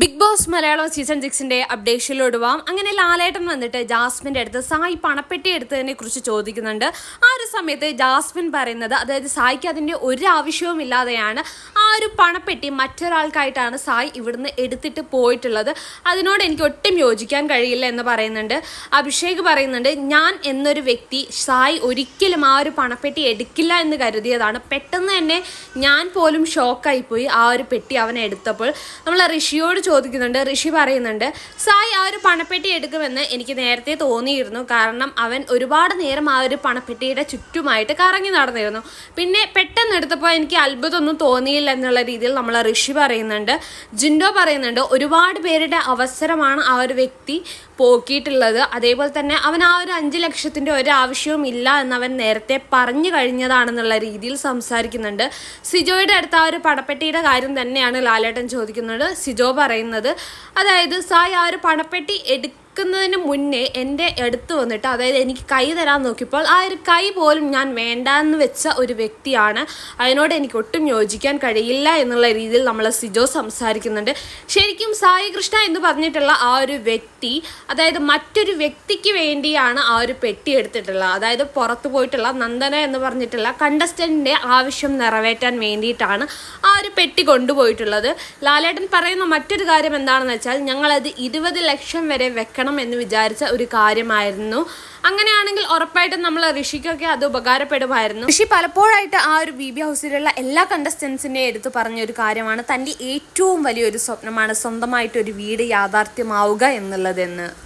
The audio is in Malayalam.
ബിഗ് ബോസ് മലയാളം സീസൺ സിക്സിന്റെ അപ്ഡേഷനിലോട് പോവാം അങ്ങനെ ലാലേട്ടൻ വന്നിട്ട് ജാസ്മിന്റെ അടുത്ത് സായി പണപ്പെട്ടി എടുത്തതിനെ കുറിച്ച് ചോദിക്കുന്നുണ്ട്. ആ ഒരു സമയത്ത് ജാസ്മിൻ പറയുന്നത് അതായത് സായിക്ക് അതിന്റെ ഒരു ആവശ്യവും ഇല്ലാതെയാണ് ആ ഒരു പണപ്പെട്ടി മറ്റൊരാൾക്കായിട്ടാണ് സായി ഇവിടുന്ന് എടുത്തിട്ട് പോയിട്ടുള്ളത്. അതിനോട് എനിക്ക് ഒട്ടും യോജിക്കാൻ കഴിയില്ല എന്ന് പറയുന്നുണ്ട്. അഭിഷേക് പറയുന്നുണ്ട് ഞാൻ എന്നൊരു വ്യക്തി സായി ഒരിക്കലും ആ ഒരു പണപ്പെട്ടി എടുക്കില്ല എന്ന് കരുതിയതാണ്. പെട്ടെന്ന് തന്നെ ഞാൻ പോലും ഷോക്കായിപ്പോയി ആ ഒരു പെട്ടി അവൻ എടുത്തപ്പോൾ. നമ്മൾ ഋഷിയോട് ചോദിക്കുന്നുണ്ട് ഋഷി പറയുന്നുണ്ട് സായി ആ ഒരു പണപ്പെട്ടി എടുക്കുമെന്ന് എനിക്ക് നേരത്തെ തോന്നിയിരുന്നു. കാരണം അവൻ ഒരുപാട് നേരം ആ ഒരു പണപ്പെട്ടിയുടെ ചുറ്റുമായിട്ട് കറങ്ങി നടന്നിരുന്നു. പിന്നെ പെട്ടെന്ന് എടുത്തപ്പോൾ എനിക്ക് അത്ഭുതമൊന്നും തോന്നിയില്ല എന്നുള്ള രീതിയിൽ നമ്മൾ ഋഷി പറയുന്നുണ്ട്. ജിൻഡോ പറയുന്നുണ്ട് ഒരുപാട് പേരുടെ അവസരമാണ് ആ ഒരു വ്യക്തി പോക്കിയിട്ടുള്ളത്. അതേപോലെ തന്നെ അവൻ ആ ഒരു അഞ്ച് ലക്ഷത്തിന്റെ ഒരു ആവശ്യവും ഇല്ല എന്ന് അവൻ നേരത്തെ പറഞ്ഞു കഴിഞ്ഞതാണെന്നുള്ള രീതിയിൽ സംസാരിക്കുന്നുണ്ട്. സിജോയുടെ അടുത്ത് ആ ഒരു പടപ്പെട്ടിയുടെ കാര്യം തന്നെയാണ് ലാലേട്ടൻ ചോദിക്കുന്നത്. സിജോ പറയുന്നത് അതായത് സായി ആ ഒരു പണപ്പെട്ടി എടുക്ക എടുക്കുന്നതിന് മുന്നേ എന്റെ അടുത്ത് വന്നിട്ട് അതായത് എനിക്ക് കൈ തരാൻ നോക്കിയപ്പോൾ ആ ഒരു കൈ പോലും ഞാൻ വേണ്ടാന്ന് വെച്ച ഒരു വ്യക്തിയാണ്. അതിനോട് എനിക്ക് ഒട്ടും യോജിക്കാൻ കഴിയില്ല എന്നുള്ള രീതിയിൽ നമ്മൾ സിജോ സംസാരിക്കുന്നുണ്ട്. ശരിക്കും സായി കൃഷ്ണ എന്ന് പറഞ്ഞിട്ടുള്ള ആ ഒരു വ്യക്തി അതായത് മറ്റൊരു വ്യക്തിക്ക് വേണ്ടിയാണ് ആ ഒരു പെട്ടി എടുത്തിട്ടുള്ളത്. അതായത് പുറത്ത് പോയിട്ടുള്ള നന്ദന എന്ന് പറഞ്ഞിട്ടുള്ള കണ്ടസ്റ്റന്റിന്റെ ആവശ്യം നിറവേറ്റാൻ വേണ്ടിയിട്ടാണ് ആ ഒരു പെട്ടി കൊണ്ടുപോയിട്ടുള്ളത്. ലാലേട്ടൻ പറയുന്ന മറ്റൊരു കാര്യം എന്താണെന്ന് വെച്ചാൽ ഞങ്ങളത് ഇരുപത് ലക്ഷം വരെ വെക്കണം എന്ന് വിചാരിച്ച ഒരു കാര്യമായിരുന്നു. അങ്ങനെയാണെങ്കിൽ ഉറപ്പായിട്ടും നമ്മൾ ഋഷിക്കൊക്കെ അത് ഉപകാരപ്പെടുമായിരുന്നു. ഋഷി പലപ്പോഴായിട്ട് ആ ഒരു ബി ബി ഹൗസിലുള്ള എല്ലാ കണ്ടസ്റ്റൻസിന്റെയും എടുത്ത് പറഞ്ഞ ഒരു കാര്യമാണ് തന്റെ ഏറ്റവും വലിയൊരു സ്വപ്നമാണ് സ്വന്തമായിട്ട് ഒരു വീട് യാഥാർത്ഥ്യമാവുക എന്നുള്ളതെന്ന്.